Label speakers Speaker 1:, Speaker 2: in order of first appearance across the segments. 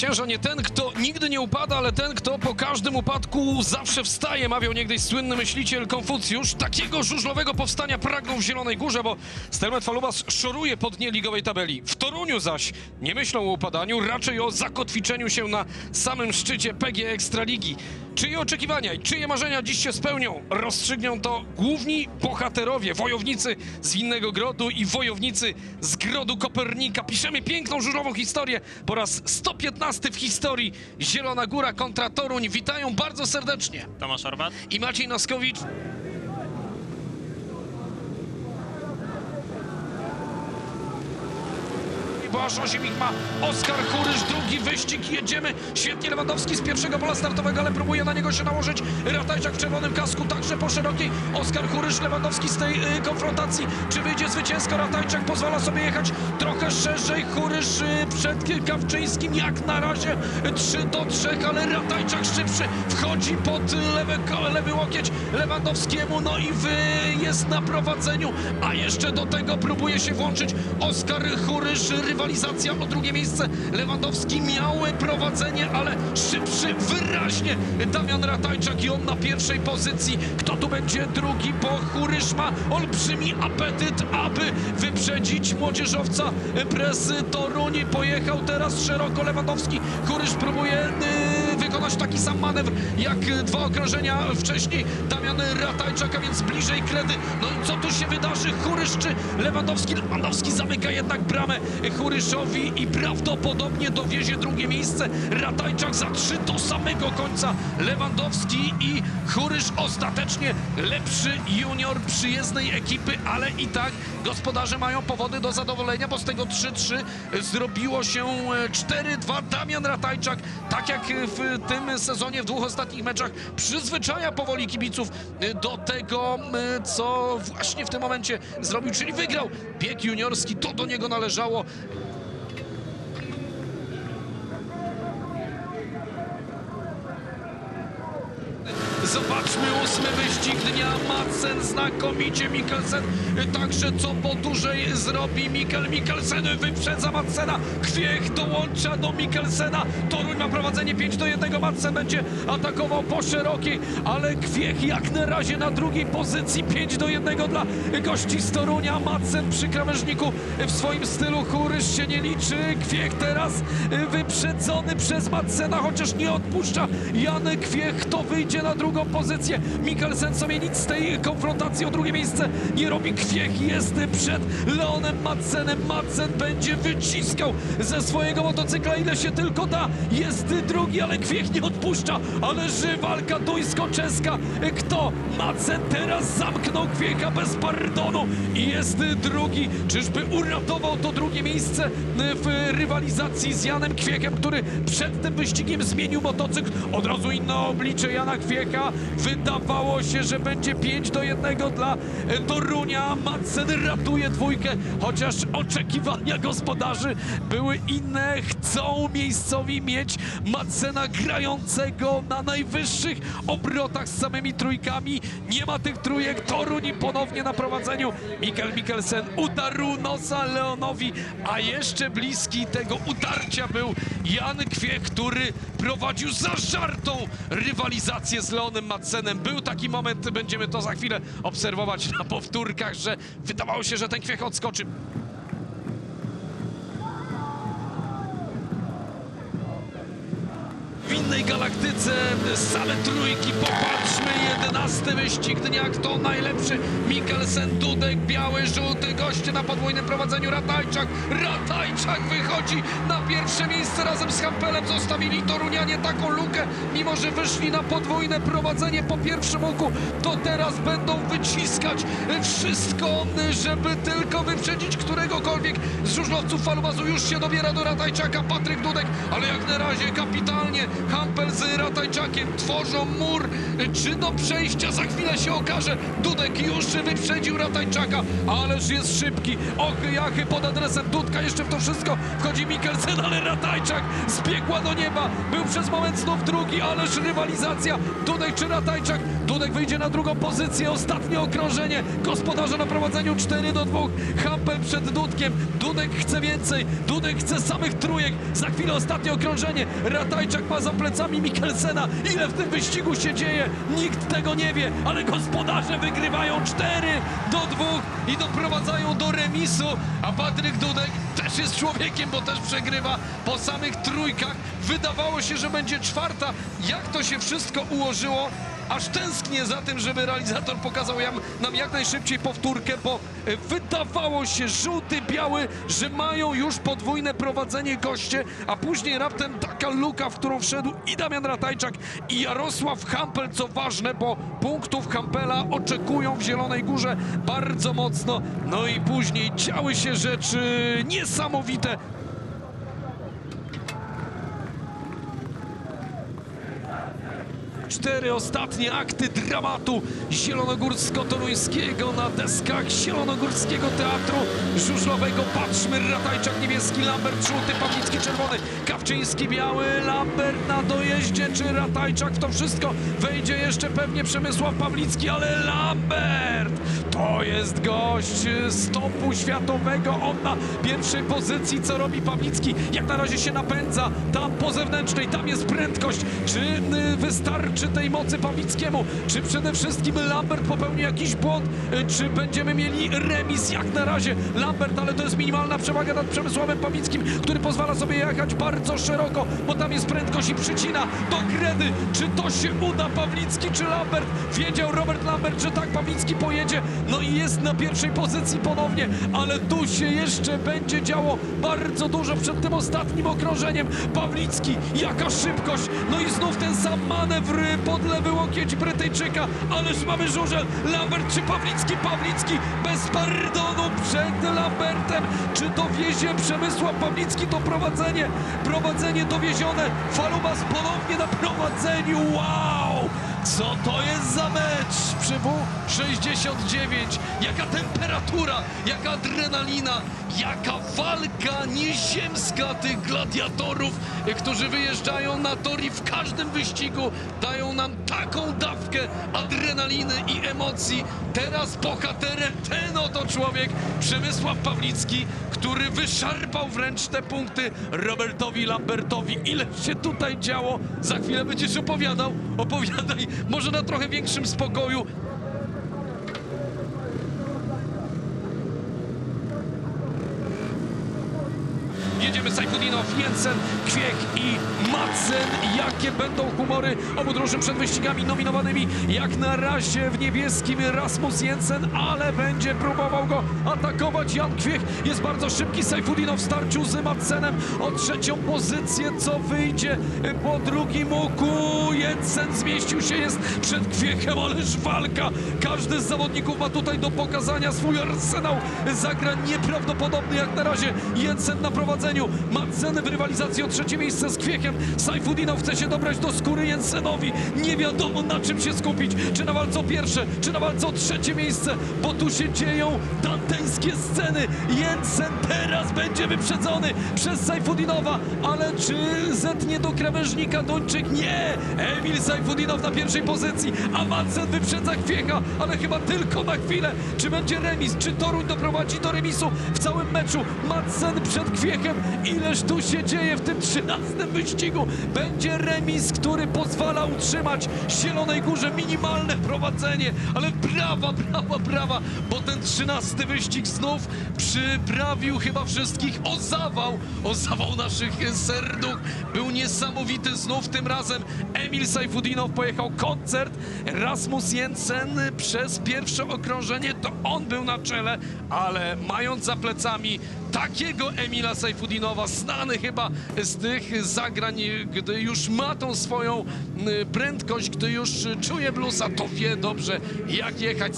Speaker 1: Zwycięża nie ten, kto nigdy nie upada, ale ten, kto po każdym upadku zawsze wstaje, mawiał niegdyś słynny myśliciel Konfucjusz. Takiego żużlowego powstania pragnął w Zielonej Górze, bo Stelmet Falubas szoruje po dnie ligowej tabeli. W Toruniu zaś nie myślą o upadaniu, raczej o zakotwiczeniu się na samym szczycie PG Ekstraligi. Czyje oczekiwania i czyje marzenia dziś się spełnią? Rozstrzygną to główni bohaterowie, wojownicy z Winnego Grodu i wojownicy z Grodu Kopernika. Piszemy piękną żużlową historię po raz 115 w historii. Zielona Góra kontra Toruń. Witają bardzo serdecznie.
Speaker 2: Tomasz Orbat.
Speaker 1: I Maciej Noskowicz. Boasz Osiemik ma Oskar Kurysz, drugi wyścig, jedziemy. Świetnie Lewandowski z pierwszego pola startowego, ale próbuje na niego się nałożyć. Ratajczak w czerwonym kasku, także po szerokiej. Oskar Kurysz, Lewandowski z tej y, konfrontacji. Czy wyjdzie zwycięsko? Ratajczak pozwala sobie jechać trochę szerzej. Kurysz y, przed Kawczyńskim, jak na razie 3 do 3, ale Ratajczak szybszy wchodzi pod lewy, ko- lewy łokieć Lewandowskiemu, no i wy jest na prowadzeniu, a jeszcze do tego próbuje się włączyć Oskar Churysz, rywalizacja o drugie miejsce. Lewandowski miał prowadzenie, ale szybszy wyraźnie Damian Ratajczak i on na pierwszej pozycji. Kto tu będzie drugi? Bo Churysz ma olbrzymi apetyt, aby wyprzedzić młodzieżowca Presy Toruń. Pojechał teraz szeroko Lewandowski. Churysz próbuje y, wykonać taki sam manewr jak y, dwa okrążenia wcześniej Damian Ratajczak, a więc bliżej kredy. No i co tu się wydarzy? Churysz czy Lewandowski? Lewandowski zamyka jednak bramę Churyszowi i prawdopodobnie dowiezie drugie miejsce. Ratajczak za trzy do samego końca. Lewandowski i Churysz ostatecznie lepszy junior przyjezdnej ekipy, ale i tak gospodarze mają powody do zadowolenia, bo z tego 3-3 zrobiło się e, 4-2. Damian Ratajczak, tak jak w tym sezonie, w dwóch ostatnich meczach, przyzwyczaja powoli kibiców e, do tego, e, co właśnie w tym momencie zrobił, czyli wygrał bieg juniorski. To do niego należało. Zobaczmy ósmy wyścig dnia. Madsen znakomicie Mikkelsen. Także co po dłużej zrobi Mikkel Mikkelsen. Wyprzedza Madsena. Kwiech dołącza do Mikkelsena. Toruń ma prowadzenie 5 do 1. Madsen będzie atakował po szerokiej, ale Kwiech jak na razie na drugiej pozycji. 5 do 1 dla gości z Torunia. Madsen przy krawężniku w swoim stylu. Churysz się nie liczy. Kwiech teraz wyprzedzony przez Madsena, chociaż nie odpuszcza. Jan Kwiech, kto wyjdzie na drugą pozycję. Mikkelsen sobie nic z tej konfrontacji o drugie miejsce nie robi. Kwiech jest przed Leonem Madsenem. Madsen będzie wyciskał ze swojego motocykla ile się tylko da. Jest drugi, ale Kwiech nie odpuszcza. Ależy walka duńsko-czeska. Kto? Madsen teraz zamknął Kwiecha bez pardonu i jest drugi. Czyżby uratował to drugie miejsce w rywalizacji z Janem Kwiechem, który przed tym wyścigiem zmienił motocykl. Od razu inne oblicze Jana Kwiecha. Wydawało się, że będzie 5 do 1 dla e, Torunia. Madsen ratuje dwójkę, chociaż oczekiwania gospodarzy były inne. Chcą miejscowi mieć Madsena grającego na najwyższych obrotach z samymi trójkami. Nie ma tych trójek. Toruń ponownie na prowadzeniu. Mikkel Mikkelsen udarł nosa Leonowi, a jeszcze bliski tego utarcia był Jan Kwiech, który prowadził zażartą rywalizację z Leonem Madsenem. Był taki moment, będziemy to za chwilę obserwować na powtórkach, że wydawało się, że ten Kwiech odskoczy. Innej galaktyce same trójki, popatrzmy, jedenasty wyścig dnia, kto najlepszy? Mikkelsen, Dudek, biały, żółty, goście na podwójnym prowadzeniu, Ratajczak, Ratajczak wychodzi na pierwsze miejsce. Razem z Hampelem, zostawili Torunianie taką lukę, mimo że wyszli na podwójne prowadzenie po pierwszym łuku, to teraz będą wyciskać wszystko, żeby tylko wyprzedzić któregokolwiek z żużlowców. Falubazu, już się dobiera do Ratajczaka, Patryk Dudek, ale jak na razie kapitalnie Hampel z Ratajczakiem tworzą mur, czy do przejścia za chwilę się okaże. Dudek już wyprzedził Ratajczaka, ależ jest szybki. Ochy jachy pod adresem Dudka, jeszcze w to wszystko wchodzi Mikkelsen, ale Ratajczak zbiegła do nieba. Był przez moment znów drugi, ależ rywalizacja. Dudek czy Ratajczak? Dudek wyjdzie na drugą pozycję, ostatnie okrążenie. Gospodarze na prowadzeniu 4 do 2. Hampel przed Dudkiem. Dudek chce więcej. Dudek chce samych trójek. Za chwilę ostatnie okrążenie. Ratajczak ma za plecami Mikkelsena. Ile w tym wyścigu się dzieje? Nikt tego nie wie, ale gospodarze wygrywają 4 do 2 i doprowadzają do remisu. A Patryk Dudek też jest człowiekiem, bo też przegrywa po samych trójkach. Wydawało się, że będzie czwarta. Jak to się wszystko ułożyło? Aż tęsknię za tym, żeby realizator pokazał nam jak najszybciej powtórkę, bo e, wydawało się żółty, biały, że mają już podwójne prowadzenie goście, a później raptem taka luka, w którą wszedł i Damian Ratajczak i Jarosław Hampel, co ważne, bo punktów Hampela oczekują w Zielonej Górze bardzo mocno. No i później działy się rzeczy niesamowite. Cztery ostatnie akty dramatu zielonogórsko-toruńskiego na deskach zielonogórskiego teatru żużlowego. Patrzmy, Ratajczak niebieski, Lambert żółty, Pawlicki czerwony, Kawczyński biały, Lambert na dojeździe, czy Ratajczak w to wszystko wejdzie? Jeszcze pewnie Przemysław Pawlicki, ale Lambert to jest gość stopu światowego, on na pierwszej pozycji, co robi Pawlicki, jak na razie się napędza, tam po zewnętrznej, tam jest prędkość, czy y, wystarczy tej mocy Pawlickiemu, czy przede wszystkim Lambert popełni jakiś błąd, y, czy będziemy mieli remis, jak na razie Lambert, ale to jest minimalna przewaga nad Przemysławem Pawlickim, który pozwala sobie jechać bardzo szeroko, bo tam jest prędkość i przycina do kredy, czy to się uda? Pawlicki, czy Lambert, wiedział Robert Lambert, że tak Pawlicki pojedzie, no i jest na pierwszej pozycji ponownie, ale tu się jeszcze będzie działo bardzo dużo przed tym ostatnim okrążeniem. Pawlicki, jaka szybkość! No i znów ten sam manewr pod lewy łokieć Brytyjczyka, ależ mamy żużel. Lambert czy Pawlicki? Pawlicki bez pardonu przed Lambertem. Czy dowiezie Przemysław Pawlicki to prowadzenie? Prowadzenie dowiezione. Falubas ponownie na prowadzeniu. Wow! Co to jest za mecz przy W69? Jaka temperatura, jaka adrenalina, jaka walka nieziemska tych gladiatorów, którzy wyjeżdżają na tor i w każdym wyścigu dają nam taką dawkę adrenaliny i emocji. Teraz bohaterem ten oto człowiek, Przemysław Pawlicki, który wyszarpał wręcz te punkty Robertowi Lambertowi. Ile się tutaj działo? Za chwilę będziesz opowiadał. Opowiadaj, może na trochę większym spokoju. Jedziemy Sajfudinow, Jensen, Kwiek i Madsen. Jakie będą humory obu drużyn przed wyścigami nominowanymi? Jak na razie w niebieskim Rasmus Jensen, ale będzie próbował go atakować. Jan Kwiek jest bardzo szybki. Sajfudinow w starciu z Madsenem o trzecią pozycję. Co wyjdzie po drugim łuku? Jensen zmieścił się, jest przed Kwiekiem, ależ walka. Każdy z zawodników ma tutaj do pokazania swój arsenał zagrań nieprawdopodobny jak na razie. Jensen na prowadzeniu. Madsen w rywalizacji o trzecie miejsce z Kwiekiem. Sajfudinow chce się dobrać do skóry Jensenowi. Nie wiadomo na czym się skupić. Czy na walce o pierwsze, czy na walce o trzecie miejsce, bo tu się dzieją danteńskie sceny. Jensen teraz będzie wyprzedzony przez Sajfudinowa, ale czy zetnie do krawężnika Duńczyk? Nie! Emil Sajfudinow na pierwszej pozycji, a Madsen wyprzedza Kwieka, ale chyba tylko na chwilę. Czy będzie remis? Czy Toruń doprowadzi do remisu w całym meczu? Madsen przed Kwiekiem. Ileż tu się dzieje w tym trzynastym wyścigu? Będzie remis, który pozwala utrzymać Zielonej Górze minimalne prowadzenie. Ale brawa, brawa, brawa, bo ten trzynasty wyścig znów przyprawił chyba wszystkich o zawał, o zawał naszych serduch. Był niesamowity znów tym razem. Emil Sajfudinow pojechał koncert, Rasmus Jensen przez pierwsze okrążenie to on był na czele, ale mając za plecami takiego Emila Sajfudinowa, znany chyba z tych zagrań, gdy już ma tą swoją y, prędkość, gdy już czuje bluesa, to wie dobrze jak jechać.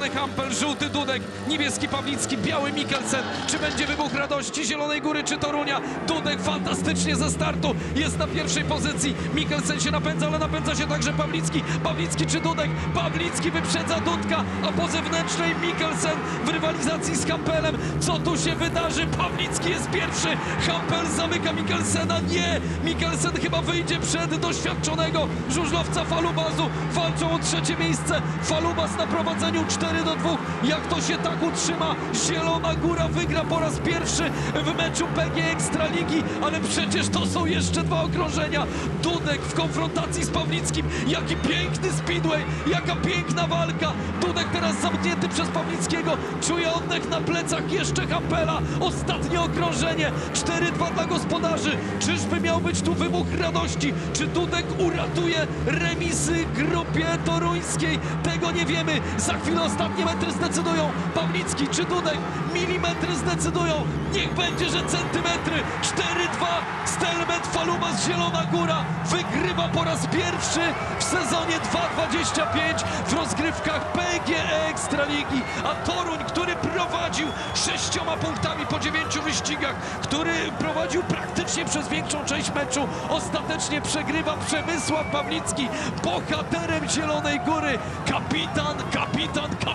Speaker 1: Czerwony Hampel, żółty Dudek, niebieski Pawlicki, biały Mikkelsen. Czy będzie wybuch radości Zielonej Góry czy Torunia? Dudek fantastycznie ze startu jest na pierwszej pozycji. Mikkelsen się napędza, ale napędza się także Pawlicki. Pawlicki czy Dudek? Pawlicki wyprzedza Dudka, a po zewnętrznej Mikkelsen w rywalizacji z Hampelem. Co tu się wydarzy? Pawlicki jest pierwszy. Hampel zamyka Mikkelsena. Nie! Mikkelsen chyba wyjdzie przed doświadczonego żużlowca Falubazu. Walczą o trzecie miejsce. Falubas na prowadzeniu 4 do 2. Jak to się tak utrzyma? Zielona Góra wygra po raz pierwszy w meczu PG Ekstraligi, ale przecież to są jeszcze dwa okrążenia. Dudek w konfrontacji z Pawlickim. Jaki piękny speedway, jaka piękna walka. Dudek teraz zamknięty przez Pawlickiego. Czuje oddech na plecach jeszcze Hampela. Ostatnie okrążenie. 4-2 dla gospodarzy. Czyżby miał być tu wybuch radości? Czy Dudek uratuje remisy grupie toruńskiej? Tego nie wiemy. Za chwilę metry zdecydują. Pawlicki czy Dudek? Milimetry zdecydują. Niech będzie, że centymetry. 4-2. Stelmet Falubas Zielona Góra wygrywa po raz pierwszy w sezonie 2.25 w rozgrywkach PGE Ekstraligi. A Toruń, który prowadził sześcioma punktami po dziewięciu wyścigach, który prowadził praktycznie przez większą część meczu, ostatecznie przegrywa Przemysław Pawlicki, bohaterem Zielonej Góry. Kapitan, kapitan, kapitan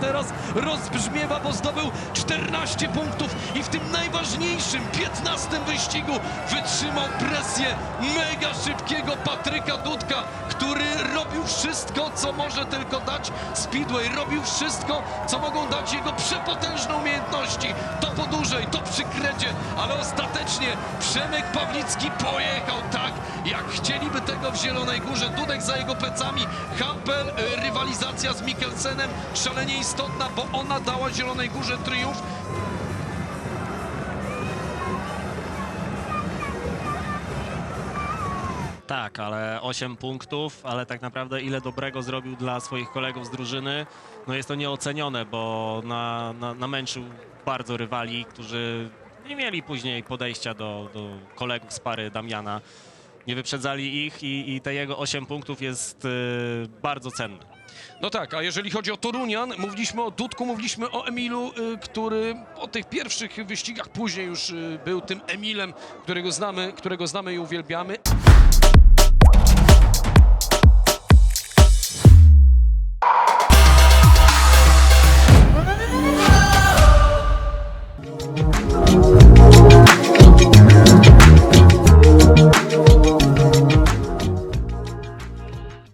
Speaker 1: teraz rozbrzmiewa, bo zdobył 14 punktów i w tym najważniejszym, 15 wyścigu wytrzymał presję mega szybkiego Patryka Dudka, który robił wszystko, co może tylko dać Speedway. Robił wszystko, co mogą dać jego przepotężne umiejętności. To po dłużej, to przy kredzie, ale ostatecznie Przemek Pawlicki pojechał tak, jak chcieliby tego w Zielonej Górze. Dudek za jego plecami, Hampel, y, rywalizacja z Mikkelsenem szalenie istotna, bo ona dała Zielonej Górze triumf.
Speaker 2: Tak, ale 8 punktów, ale tak naprawdę ile dobrego zrobił dla swoich kolegów z drużyny, no jest to nieocenione, bo na, na, namęczył bardzo rywali, którzy nie mieli później podejścia do, do kolegów z pary Damiana. Nie wyprzedzali ich i, i te jego 8 punktów jest y, bardzo cenne.
Speaker 1: No tak, a jeżeli chodzi o Torunian, mówiliśmy o Dudku, mówiliśmy o Emilu, y, który po tych pierwszych wyścigach później już y, był tym Emilem, którego znamy, którego znamy i uwielbiamy.